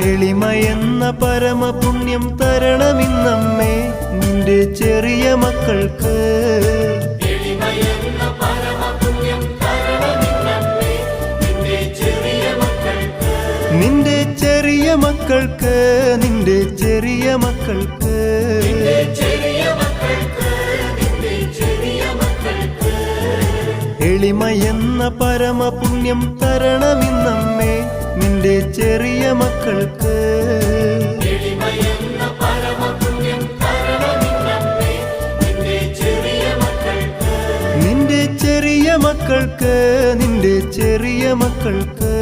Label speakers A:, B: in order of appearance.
A: എളിമയെന്ന പരമപുണ്യം തരണമിന്നമ്മേ നിന്റെ ചെറിയ മക്കൾക്ക്.
B: എളിമയെന്ന പരമപുണ്യം തരണമിന്നമ്മേ നിന്റെ ചെറിയ മക്കൾക്ക്.
A: നിന്റെ ചെറിയ മക്കൾക്ക് നിന്റെ ചെറിയ മക്കൾക്ക്.
B: നിന്റെ ചെറിയ മക്കൾക്ക് നിന്റെ ചെറിയ മക്കൾക്ക്.
A: എളിമയെന്ന പരമപുണ്യം തരണമിന്നമ്മേ
B: ചെറിയ മക്കൾക്ക്.
A: നിന്റെ ചെറിയ മക്കൾക്ക് നിന്റെ ചെറിയ മക്കൾക്ക്.